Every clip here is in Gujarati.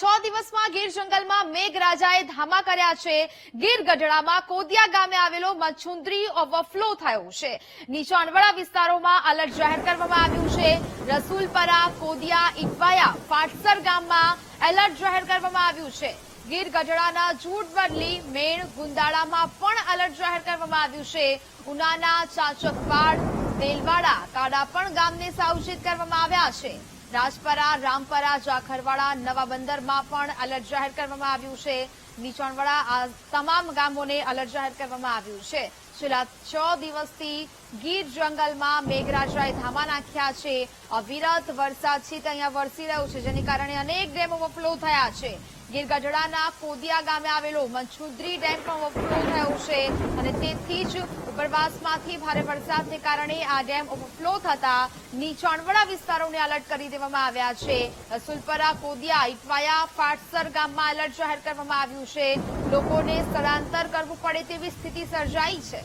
છ દિવસમાં ગીર જંગલમાં મેઘરાજાએ ધામા કર્યા છે. ગીર ગઢડામાં કોદિયા ગામે આવેલો મચ્છુંદરી ઓવરફ્લો થયો છે. નીચાણવાળા વિસ્તારોમાં એલર્ટ જાહેર કરવામાં આવ્યું છે. રસુલપરા, કોદિયા ઇટવાયા ફાટસર ગામમાં એલર્ટ જાહેર કરવામાં આવ્યું છે. ગીર ગઢડાના જૂડવડલી, મેણ, ગુંદાળામાં પણ એલર્ટ જાહેર કરવામાં આવ્યું છે. ઉનાના, ચાચકવાડ તેલવાડા કાડાપણ ગામને સાવચેત કરવામાં આવ્યા છે. રાજપરા, રામપરા, જાખરવાડા, નવા બંદરમાં પણ એલર્ટ જાહેર કરવામાં આવ્યું છે. નીચાણવાળા આ તમામ ગામોને એલર્ટ જાહેર કરવામાં આવ્યું છે. છેલ્લા છ દિવસથી ગીર જંગલમાં મેઘરાજાએ ધામા નાખ્યા છે. અવિરત વરસાદ છે અહીંયા વરસી રહ્યો છે, જેને કારણે અનેક ડેમો ઓવરફ્લો થયા છે. ગીર ગઢડાના કોદિયા ગામે આવેલો મંછુદ્રી ડેમ પણ ઓવરફ્લો થયો છે અને તેથી જ ઉપરવાસમાંથી ભારે વરસાદને કારણે આ ડેમ ઓવરફ્લો થતા નીચાણવાળા વિસ્તારોને એલર્ટ કરી દેવામાં આવ્યા છે. સુલપરા કોદિયા ઇટવાયા ફાટસર ગામમાં એલર્ટ જાહેર કરવામાં આવ્યું છે. લોકોને સ્થળાંતર કરવું પડે તેવી સ્થિતિ સર્જાઈ છે.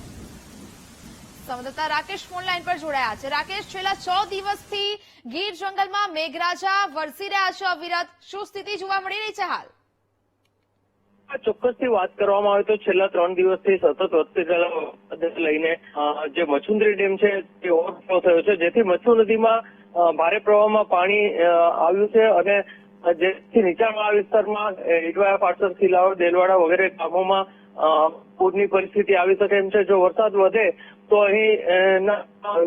સંવાદદાતા રાકેશ ફોનલાઈન પર જોડાયા છે. રાકેશ, છેલ્લા છ દિવસથી ગીર જંગલમાં મેઘરાજા વરસી રહ્યા છે અવિરત. શું સ્થિતિ જોવા મળી રહી છે હાલ? ચોક્કસથી વાત કરવામાં આવે તો છેલ્લા ત્રણ દિવસથી સતત વધતી લઈને જે મચ્છુંદરી ડેમ છે, તે ઓવરફ્લો થયો છે. જેથી મચ્છુ નદીમાં ભારે પ્રવાહમાં પાણી આવ્યું છે અને જેથી નીચાણવાળા વિસ્તારમાં ઇડવાયા પાટસર ખીલાવડ દેલવાડા વગેરે ગામોમાં પૂરની પરિસ્થિતિ આવી શકે એમ છે. જો વરસાદ વધે, તો અહીં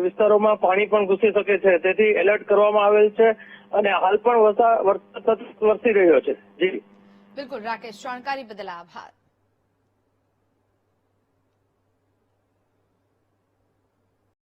વિસ્તારોમાં પાણી પણ ઘૂસી શકે છે. તેથી એલર્ટ કરવામાં આવેલ છે અને હાલ પણ વરસા- વરસાદ વરસી રહ્યો છે. જી. બિલકુલ, રાકેશ, જાણકારી બદલ આભાર.